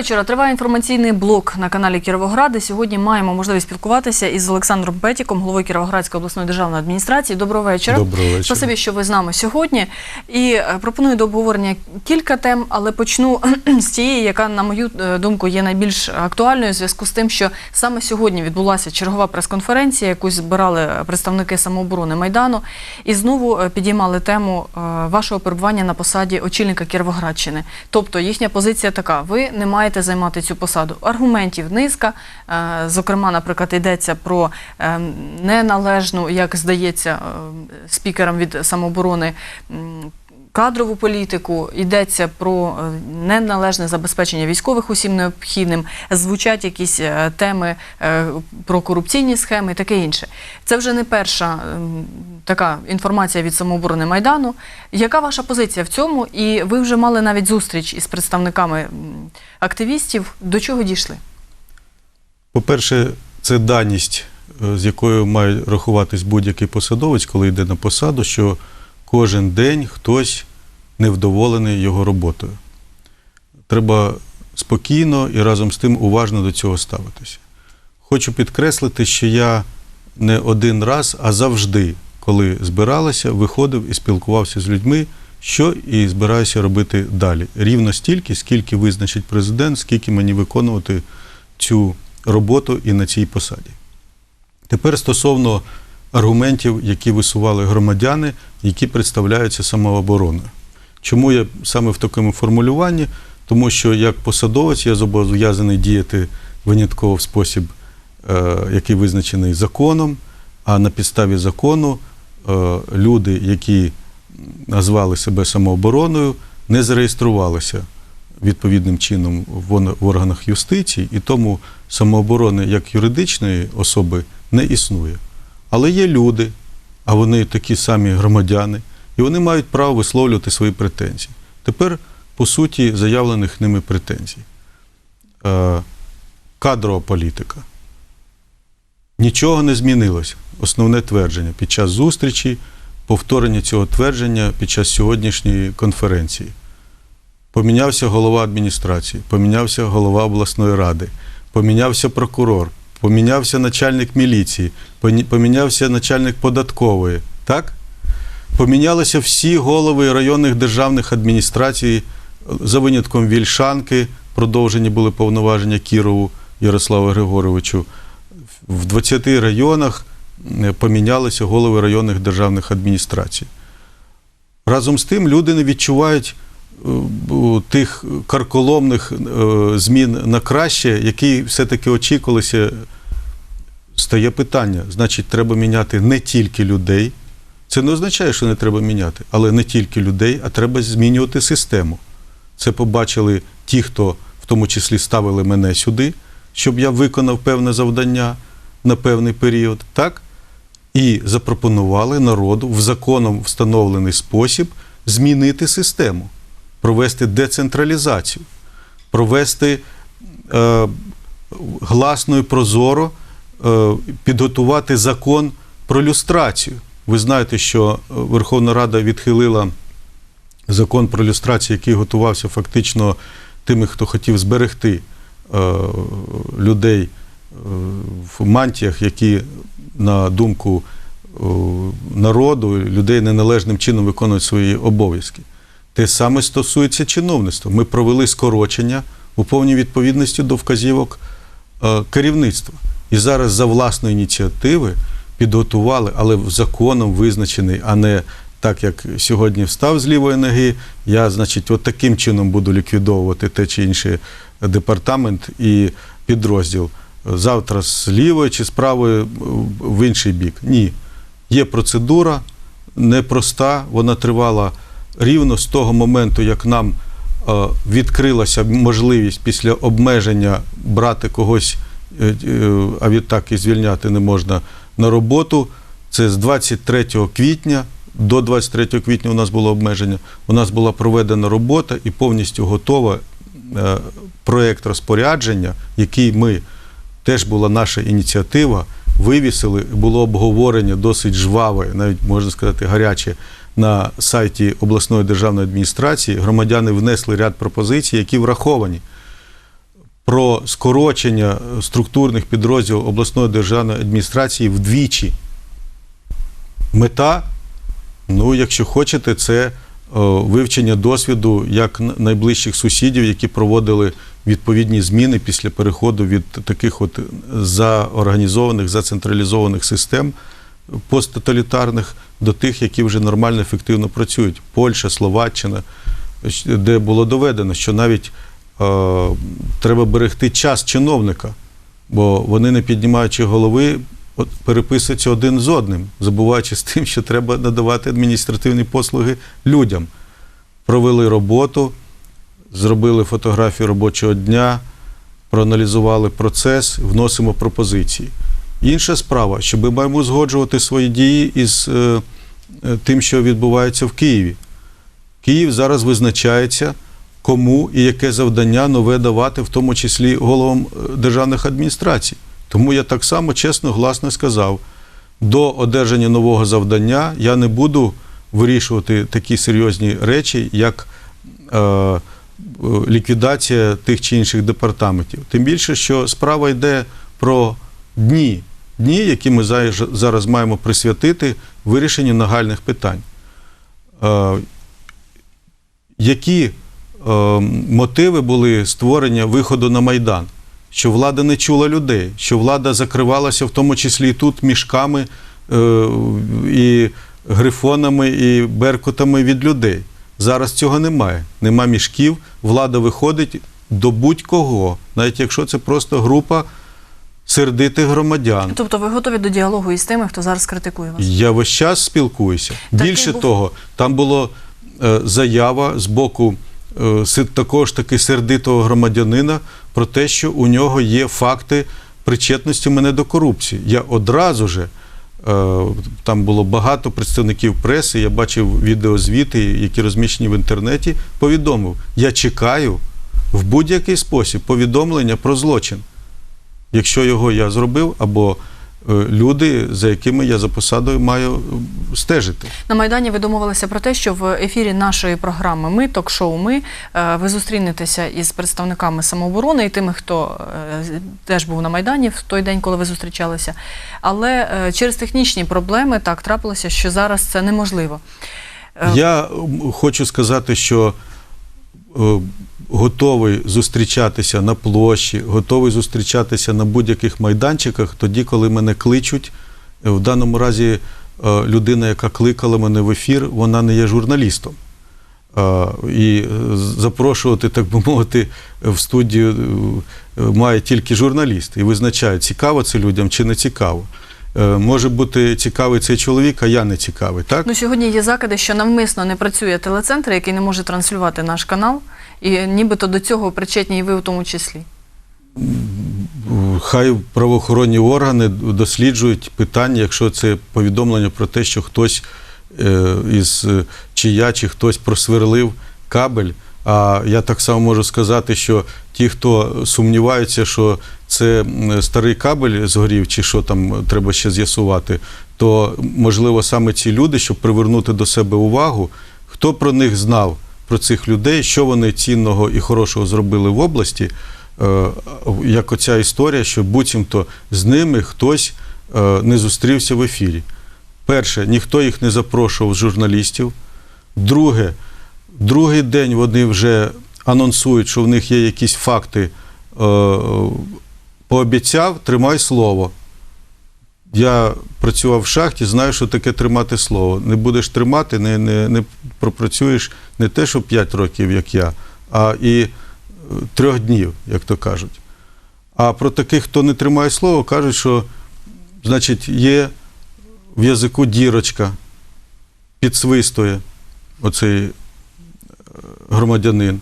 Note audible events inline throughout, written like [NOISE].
Вечора. Триває інформаційний блок на каналі Кіровогради. Сьогодні маємо можливість спілкуватися із Олександром Петіком, головою Кіровоградської обласної державної адміністрації. Доброго вечора. Доброго вечора. Спасибі, що ви з нами сьогодні. І е, пропоную до обговорення кілька тем, але почну [CLEARS THROAT] з тієї, яка, на мою е, думку, є найбільш актуальною у зв'язку з тим, що саме сьогодні відбулася чергова прес-конференція, яку збирали представники самооборони Майдану, і знову е, підіймали тему е, вашого перебування на посаді очільника Кіровоградщини. Тобто їхня позиція така: ви не маєте займати цю посаду. Аргументів низка. Е, Зокрема, наприклад, йдеться про е, неналежну, як здається, е, спікерам від самооборони. Кадрову політику йдеться про е, неналежне забезпечення військових усім необхідним, звучать якісь е, теми е, про корупційні схеми і таке інше. Це вже не перша ем, така інформація від самооборони Майдану. Яка ваша позиція в цьому? І ви вже мали навіть зустріч із представниками активістів. До чого дійшли? По-перше, це даність, з якою має рахуватись будь-який посадовець, коли йде на посаду, що кожен день хтось невдоволений його роботою. Треба спокійно і разом з тим уважно до цього ставитися. Хочу підкреслити, що я не один раз, а завжди, коли збиралася, виходив і спілкувався з людьми, що і збираюся робити далі. Рівно стільки, скільки визначить президент, скільки мені виконувати цю роботу і на цій посаді. Тепер стосовно аргументів, які висували громадяни, які представляються самообороною. Чому я саме в такому формулюванні? Тому що як посадовець я зобов'язаний діяти винятково в спосіб, е, який визначений законом, а на підставі закону е, люди, які назвали себе самообороною, не зареєструвалися відповідним чином в органах юстиції, і тому самооборони як юридичної особи не існує. Але є люди, а вони такі самі громадяни, і вони мають право висловлювати свої претензії. Тепер, по суті, заявлених ними претензій. Е, Кадрова політика. Нічого не змінилося. Основне твердження під час зустрічі, повторення цього твердження під час сьогоднішньої конференції. Помінявся голова адміністрації, помінявся голова обласної ради, помінявся прокурор, помінявся начальник міліції, помінявся начальник податкової. Так? Помінялися всі голови районних державних адміністрацій, за винятком Вільшанки, продовжені були повноваження Кірову Ярославу Григоровичу. В 20 районах е, помінялися голови районних державних адміністрацій. Разом з тим люди не відчувають е, тих карколомних е, змін на краще, які все-таки очікувалися. Стає питання: значить, треба міняти не тільки людей. Це не означає, що не треба міняти, але не тільки людей, а треба змінювати систему. Це побачили ті, хто в тому числі ставили мене сюди, щоб я виконав певне завдання на певний період, так? І запропонували народу в законом встановлений спосіб змінити систему, провести децентралізацію, провести е, гласно і прозоро, е, підготувати закон про люстрацію. Ви знаєте, що е, Верховна Рада відхилила закон про люстрацію, який готувався фактично тими, хто хотів зберегти е, людей е, в мантіях, які, на думку е, народу, людей неналежним чином виконують свої обов'язки. Те саме стосується чиновництва. Ми провели скорочення у повній відповідності до вказівок е, керівництва. І зараз за власної ініціативи підготували, але законом визначений, а не так, як сьогодні встав з лівої ноги, я, значить, от таким чином буду ліквідовувати те чи інший департамент і підрозділ. Завтра з лівої чи з правої в інший бік. Ні. Є процедура непроста, вона тривала рівно з того моменту, як нам е, відкрилася можливість після обмеження брати когось, е, е, а відтак і звільняти не можна на роботу. Це з 23 квітня до 23 квітня у нас було обмеження. У нас була проведена робота і повністю готова проєкт розпорядження, який ми теж була наша ініціатива. Вивісили, було обговорення досить жваве, навіть можна сказати, гаряче на сайті обласної державної адміністрації. Громадяни внесли ряд пропозицій, які враховані про скорочення структурних підрозділів обласної державної адміністрації вдвічі. Мета, ну, якщо хочете, це вивчення досвіду як найближчих сусідів, які проводили відповідні зміни після переходу від таких от заорганізованих, зацентралізованих систем посттоталітарних до тих, які вже нормально, ефективно працюють. Польща, Словаччина, де було доведено, що навіть е, треба берегти час чиновника, бо вони, не піднімаючи голови, переписуються один з одним, забуваючи з тим, що треба надавати адміністративні послуги людям. Провели роботу, зробили фотографію робочого дня, проаналізували процес, вносимо пропозиції. Інша справа, що ми маємо узгоджувати свої дії із е, е, тим, що відбувається в Києві. Київ зараз визначається, кому і яке завдання нове давати, в тому числі головам е, державних адміністрацій. Тому я так само чесно, гласно сказав: до одержання нового завдання я не буду вирішувати такі серйозні речі, як е, е, ліквідація тих чи інших департаментів. Тим більше, що справа йде про дні, дні, які ми зараз- маємо присвятити вирішенню нагальних питань. Е, які е, мотиви були створення виходу на Майдан? Що влада не чула людей, що влада закривалася, в тому числі і тут, мішками е, і грифонами, і беркутами від людей. Зараз цього немає. Нема мішків, влада виходить до будь-кого, навіть якщо це просто група сердитих громадян. Тобто ви готові до діалогу із тими, хто зараз критикує вас? Я весь час спілкуюся. Такий Більше був- того, там була е, заява з боку е, си- такого ж таки сердитого громадянина про те, що у нього є факти причетності мене до корупції. Я одразу же. Там було багато представників преси, я бачив відеозвіти, які розміщені в інтернеті. Повідомив: я чекаю в будь-який спосіб повідомлення про злочин, якщо його я зробив, або е, люди, за якими я за посадою маю стежити. На Майдані ви домовилися про те, що в ефірі нашої програми Ми ток-шоу Ми е, ви зустрінетеся із представниками самооборони і тими, хто е, теж був на Майдані в той день, коли ви зустрічалися. Але через технічні проблеми так трапилося, що зараз це неможливо. Я хочу сказати, що готовий зустрічатися на площі, готовий зустрічатися на будь-яких майданчиках, тоді, коли мене кличуть. Е, В даному разі е, людина, яка кликала мене в ефір, вона не є журналістом. Е, І е, запрошувати, так би мовити, в студію е, має тільки журналіст і визначає, цікаво це людям чи не цікаво. Е, Може бути цікавий цей чоловік, а я не цікавий. Так? Ну, сьогодні є закиди, що навмисно не працює телецентр, який не може транслювати наш канал, і нібито до цього причетні і ви в тому числі. Хай правоохоронні органи досліджують питання, якщо це повідомлення про те, що хтось е, із е, чи я, чи хтось просверлив кабель. А я так само можу сказати, що ті, хто сумніваються, що це старий кабель згорів, чи що там треба ще з'ясувати, то можливо саме ці люди, щоб привернути до себе увагу, хто про них знав, про цих людей, що вони цінного і хорошого зробили в області. Е, як оця історія, що буцімто з ними хтось е, не зустрівся в ефірі. Перше, ніхто їх не запрошував з журналістів. Друге, другий день вони вже анонсують, що в них є якісь факти. Е, Пообіцяв, тримай слово. Я працював в шахті, знаю, що таке тримати слово. Не будеш тримати, не, не, не пропрацюєш не те, що 5 років, як я, а і е, трьох днів, як то кажуть. А про таких, хто не тримає слово, кажуть, що значить, є в язику дірочка, підсвистує оцей громадянин.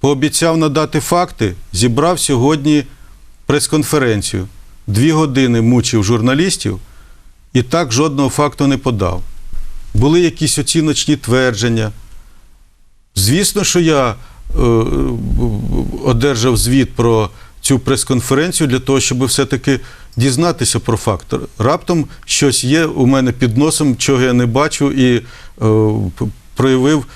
пообіцяв надати факти, зібрав сьогодні прес-конференцію. Дві години мучив журналістів і так жодного факту не подав. Були якісь оціночні твердження. Звісно, що я е, одержав звіт про цю прес-конференцію для того, щоб все-таки дізнатися про факт. Раптом щось є у мене під носом, чого я не бачу, і е, проявив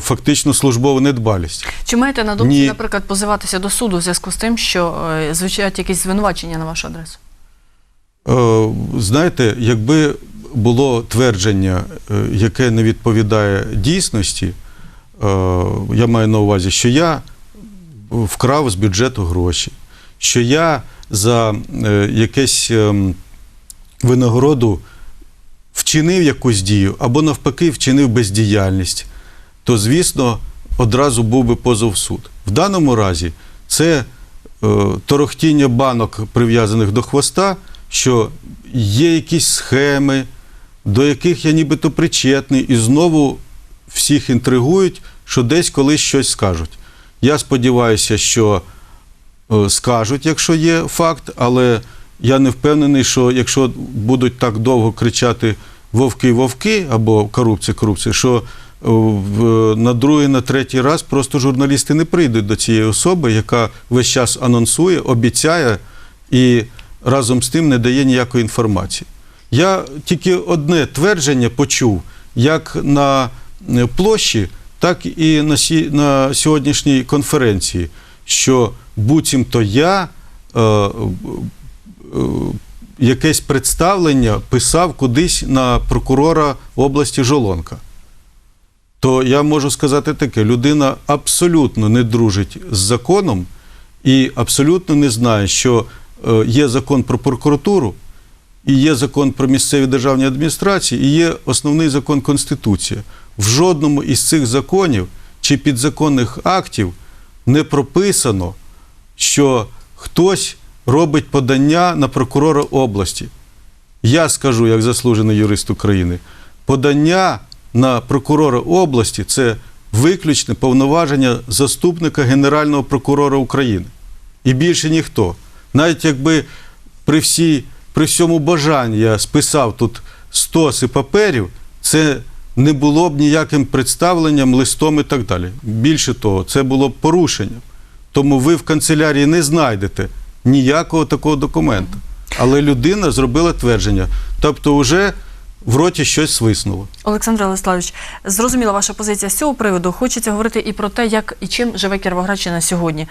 фактично службову недбалість. Чи маєте на думці, Ні. наприклад, позиватися до суду в зв'язку з тим, що е, звучать якісь звинувачення на вашу адресу? Е, Знаєте, якби було твердження, е, яке не відповідає дійсності, е, я маю на увазі, що я вкрав з бюджету гроші, що я за е, якесь винагороду вчинив якусь дію або навпаки вчинив бездіяльність, то, звісно, одразу був би позов суд. В даному разі це е, торохтіння банок, прив'язаних до хвоста, що є якісь схеми, до яких я нібито причетний, і знову всіх інтригують, що десь колись щось скажуть. Я сподіваюся, що е, скажуть, якщо є факт, але я не впевнений, що якщо будуть так довго кричати вовки, вовки або корупція, корупція, що в- на другий, на третій раз просто журналісти не прийдуть до цієї особи, яка весь час анонсує, обіцяє і разом з тим не дає ніякої інформації. Я тільки одне твердження почув, як на е, площі, так і на, сі, на сьогоднішній конференції, що буцімто я е, е, якесь представлення писав кудись на прокурора області Жолонка. То я можу сказати таке: людина абсолютно не дружить з законом і абсолютно не знає, що е, є закон про прокуратуру, і є закон про місцеві державні адміністрації, і є основний закон Конституція. В жодному із цих законів чи підзаконних актів не прописано, що хтось робить подання на прокурора області. Я скажу, як заслужений юрист України, подання на прокурора області це виключне повноваження заступника Генерального прокурора України. І більше ніхто. Навіть якби при, всій, при всьому бажанні я списав тут стоси паперів, це не було б ніяким представленням, листом і так далі. Більше того, це було б порушенням. Тому ви в канцелярії не знайдете ніякого такого документа. Але людина зробила твердження. Тобто, вже в роті щось свиснуло. Олександр Олеславович, зрозуміла ваша позиція з цього приводу. Хочеться говорити і про те, як і чим живе Кіровоградщина сьогодні.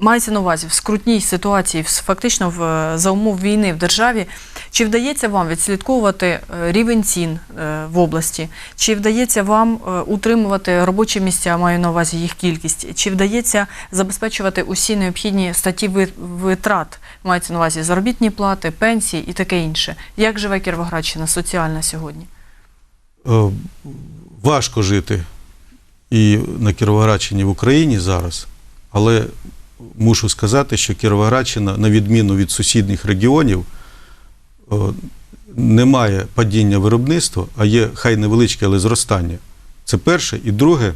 Е, Мається на увазі в скрутній ситуації, фактично в, за умов війни в державі. Чи вдається вам відслідковувати е, рівень цін е, в області? Чи вдається вам е, утримувати робочі місця, маю на увазі їх кількість? Чи вдається забезпечувати усі необхідні статті витрат? Мається на увазі заробітні плати, пенсії і таке інше. Як живе Кіровоградщина соціальна сьогодні? Е, Важко жити і на Кіровоградщині в Україні зараз, але мушу сказати, що Кіровоградщина, на відміну від сусідніх регіонів, е, не має падіння виробництва, а є хай невеличке, але зростання. Це перше. І друге,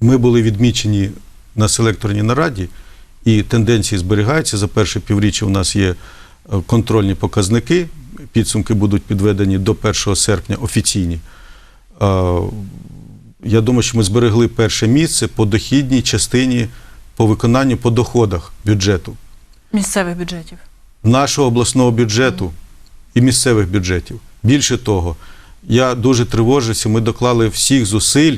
ми були відмічені на селекторній нараді, і тенденції зберігаються. За перше півріччя у нас є е, контрольні показники. Підсумки будуть підведені до 1 серпня офіційні. Е, Я думаю, що ми зберегли перше місце по дохідній частині по виконанню по доходах бюджету Місцевих бюджетів. нашого обласного бюджету і місцевих бюджетів. Більше того, я дуже тривожився. Ми доклали всіх зусиль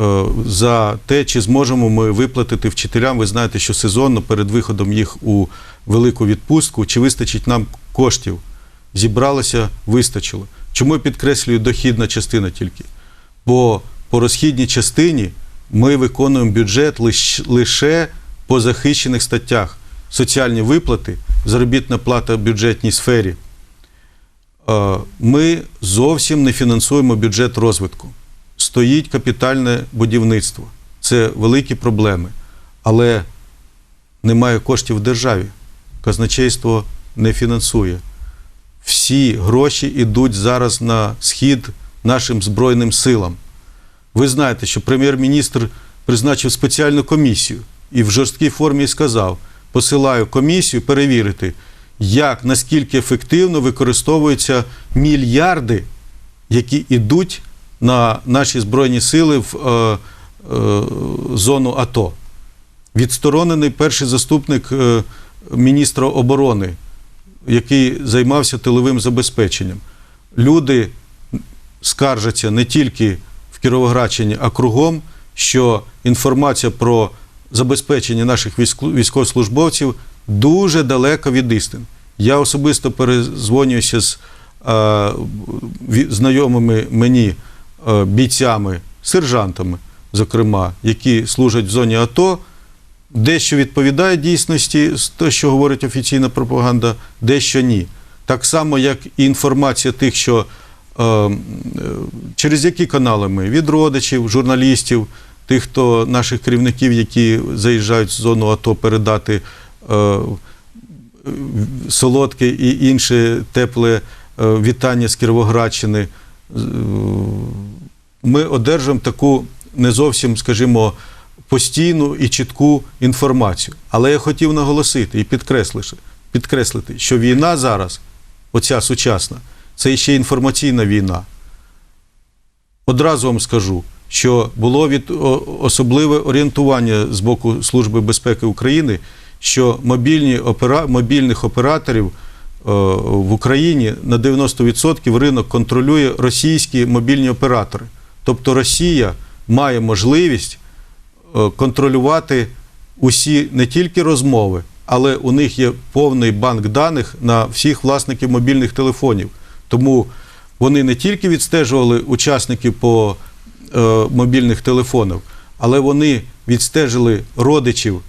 е, за те, чи зможемо ми виплатити вчителям. Ви знаєте, що сезонно перед виходом їх у велику відпустку, чи вистачить нам коштів. Зібралося, вистачило. Чому я підкреслюю дохідна частина тільки? Бо по розхідній частині ми виконуємо бюджет лише по захищених статтях. Соціальні виплати, заробітна плата в бюджетній сфері. Е, Ми зовсім не фінансуємо бюджет розвитку. Стоїть капітальне будівництво. Це великі проблеми. Але немає коштів в державі. Казначейство не фінансує. Всі гроші йдуть зараз на схід нашим Збройним силам. Ви знаєте, що прем'єр-міністр призначив спеціальну комісію і в жорсткій формі сказав: посилаю комісію перевірити, як наскільки ефективно використовуються мільярди, які йдуть на наші збройні сили в е, е, зону АТО. Відсторонений перший заступник е, міністра оборони, який займався тиловим забезпеченням. Люди скаржаться не тільки Кіровоградщині, а кругом, що інформація про забезпечення наших військовослужбовців дуже далека від істин. Я особисто перезвонююся з е, знайомими мені е, бійцями, сержантами, зокрема, які служать в зоні АТО. Дещо відповідає дійсності те, що говорить офіційна пропаганда, дещо ні. Так само, як і інформація тих, що через які канали ми від родичів, журналістів, тих, хто наших керівників, які заїжджають в зону АТО, передати е, солодке і інше тепле е, вітання з Кіровоградщини. Е, Ми одержуємо таку не зовсім, скажімо, постійну і чітку інформацію. Але я хотів наголосити і підкреслити, підкреслити, що війна зараз, оця сучасна, це ще інформаційна війна. Одразу вам скажу, що було від особливе орієнтування з боку Служби безпеки України, що мобільні опера, мобільних операторів в Україні на 90% ринок контролює російські мобільні оператори. Тобто Росія має можливість контролювати усі не тільки розмови, але у них є повний банк даних на всіх власників мобільних телефонів. Тому вони не тільки відстежували учасників по е, мобільних телефонах, але вони відстежили родичів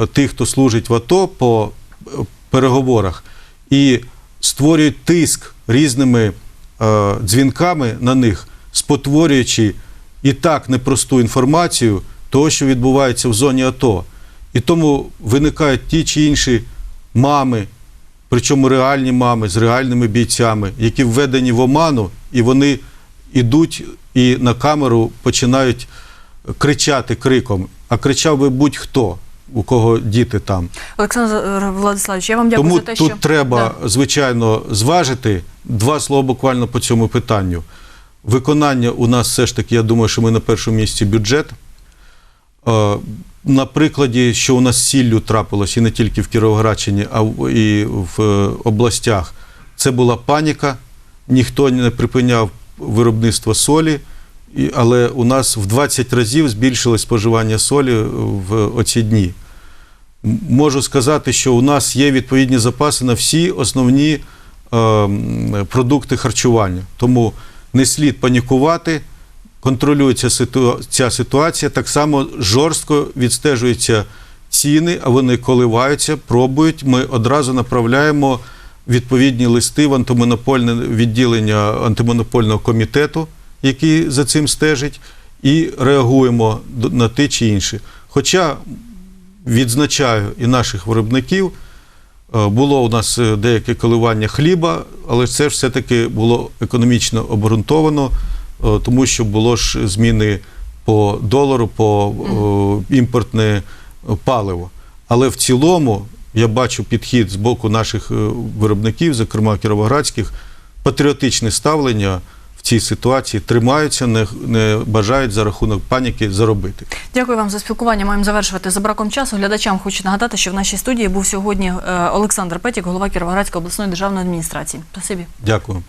е, тих, хто служить в АТО по е, переговорах, і створюють тиск різними е, дзвінками на них, спотворюючи і так непросту інформацію того, що відбувається в зоні АТО. І тому виникають ті чи інші мами, причому реальні мами з реальними бійцями, які введені в оману, і вони йдуть і на камеру починають кричати криком. А кричав би будь-хто, у кого діти там. Олександр Владиславович, я вам дякую Тому за те, тут що треба, Да. звичайно, зважити два слова буквально по цьому питанню. Виконання у нас все ж таки, я думаю, що ми на першому місці бюджет. Е, На прикладі, що у нас сіллю трапилось і не тільки в Кіровоградщині, а і в е, областях, це була паніка, ніхто не припиняв виробництво солі, але у нас в 20 разів збільшилось споживання солі в оці дні. Можу сказати, що у нас є відповідні запаси на всі основні е, продукти харчування. Тому не слід панікувати, контролюється ця ситуація. Так само жорстко відстежуються ціни, а вони коливаються, пробують. Ми одразу направляємо відповідні листи в антимонопольне відділення антимонопольного комітету, який за цим стежить, і реагуємо на ті чи інші. Хоча відзначаю і наших виробників. Е, Було у нас е, деяке коливання хліба, але це все-таки було економічно обґрунтовано, тому що було ж зміни по долару, по е, імпортне паливо. Але в цілому я бачу підхід з боку наших е, виробників, зокрема кіровоградських, патріотичне ставлення в цій ситуації тримаються, не, не бажають за рахунок паніки заробити. Дякую вам за спілкування. Маємо завершувати за браком часу. Глядачам хочу нагадати, що в нашій студії був сьогодні е, Олександр Петік, голова Кіровоградської обласної державної адміністрації. Спасибі. Дякую.